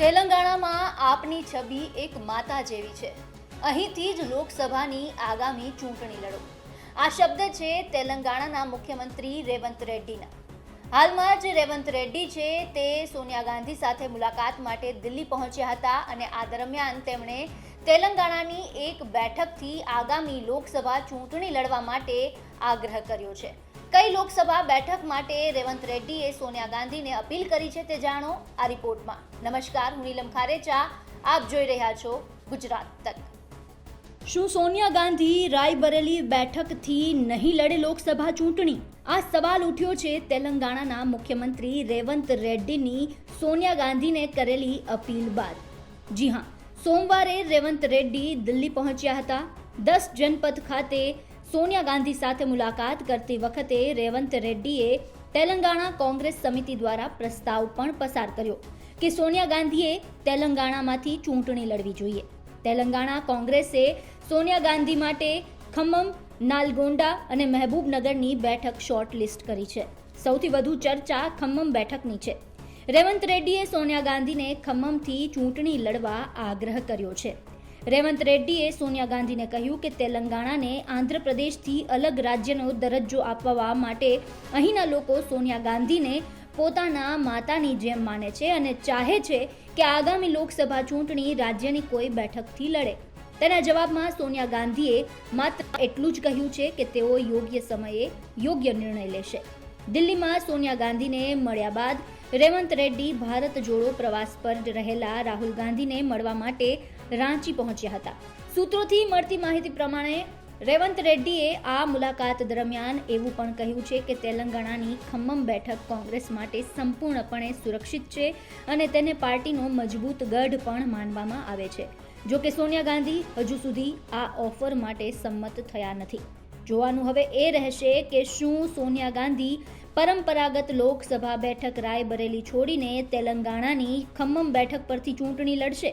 આપની છબી એક માતા જેવી છે. અહીંથી જ લોકસભાની આગામી ચૂંટણી લડો. આ શબ્દ છે તેલંગાણાના મુખ્યમંત્રી રેવંત રેડ્ડીના. હાલમાં જ રેવંત રેડ્ડી છે તે સોનિયા ગાંધી સાથે મુલાકાત માટે દિલ્હી પહોંચ્યા હતા અને આ દરમિયાન તેમણે તેલંગાણાની એક બેઠકથી આગામી લોકસભા ચૂંટણી લડવા માટે આગ્રહ કર્યો છે. કઈ લોકસભા બેઠક માટે રેવંત રેડ્ડીએ સોનિયા ગાંધીને અપીલ કરી છે તે જાણો. આ રિપોર્ટમાં નમસ્કાર, હું નીલમ ખારેચા. આપ જોઈ રહ્યા છો ગુજરાત તક. શું સોનિયા ગાંધી રાયબરેલી બેઠકથી નહીં લડે લોકસભા ચૂંટણી? આ સવાલ ઉઠ્યો છે તેલંગાણાના મુખ્યમંત્રી રેવંત રેડ્ડીની સોનિયા ગાંધીને કરેલી અપીલ બાદ. જી હા સોમવારે રેવંત રેડ્ડી દિલ્હી પહોંચ્યા હતા. દસ જનપદ ખાતે સોનિયા ગાંધી સાથે મુલાકાત કરતી વખતે રેવંત રેડ્ડીએ તેલંગાણા કોંગ્રેસ સમિતિ દ્વારા પ્રસ્તાવ પણ પસાર કર્યો કે સોનિયા ગાંધીએ તેલંગાણામાંથી ચૂંટણી લડવી જોઈએ. તેલંગાણા કોંગ્રેસે સોનિયા ગાંધી માટે ખમ્મમ, નાલગોંડા અને મહેબૂબનગરની બેઠક શોર્ટ લિસ્ટ કરી છે. સૌથી વધુ ચર્ચા ખમ્મમ બેઠકની છે. રેવંત રેડ્ડીએ સોનિયા ગાંધીને ખમ્મમથી ચૂંટણી લડવા આગ્રહ કર્યો છે. રેવંત રેડ્ડીએ સોનિયા ગાંધીને કહ્યું કે તેલંગાણાને આંધ્રપ્રદેશથી અલગ રાજ્યનો દરજ્જો આપવા માટે અહીંના લોકો સોનિયા ગાંધીને પોતાના માતાની જેમ માને છે અને ચાહે છે કે આગામી લોકસભા ચૂંટણી રાજ્યની કોઈ બેઠકથી લડે. તેના જવાબમાં સોનિયા ગાંધીએ માત્ર એટલું જ કહ્યું છે કે તેઓ યોગ્ય સમયે યોગ્ય નિર્ણય લેશે. દિલ્હીમાં સોનિયા ગાંધીને મળ્યા બાદ રેવંત રેડ્ડી ભારત જોડો પ્રવાસ પર રહેલા રાહુલ ગાંધીને મળવા માટે રાંચી પહોંચ્યા હતા. સૂત્રોથી મળતી માહિતી પ્રમાણે રેવંત રેડ્ડીએ આ મુલાકાત દરમિયાન એવું પણ કહ્યું છે કે તેલંગાણાની ખમ્મમ બેઠક કોંગ્રેસ માટે સંપૂર્ણપણે સુરક્ષિત છે અને તેને પાર્ટીનો મજબૂત ગઢ પણ માનવામાં આવે છે. જો કે સોનિયા ગાંધી હજુ સુધી આ ઓફર માટે સંમત થયા નથી. જોવાનું હવે એ રહેશે કે શું સોનિયા ગાંધી પરંપરાગત લોકસભા બેઠક રાયબરેલી છોડીને તેલંગાણાની ખમ્મમ બેઠક પરથી ચૂંટણી લડશે.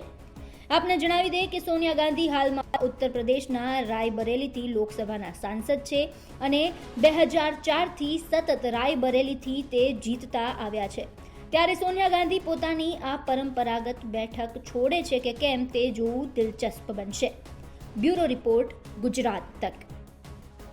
આપને જણાવી દઈએ કે સોનિયા ગાંધી હાલમાં ઉત્તર પ્રદેશના રાયબરેલીથી લોકસભાના સાંસદ છે અને બે હજાર ચારથી સતત રાયબરેલીથી તે જીતતા આવ્યા છે. ત્યારે સોનિયા ગાંધી પોતાની આ પરંપરાગત બેઠક છોડે છે કે કેમ તે જોવું દિલચસ્પ બનશે. બ્યુરો રિપોર્ટ ગુજરાત તક.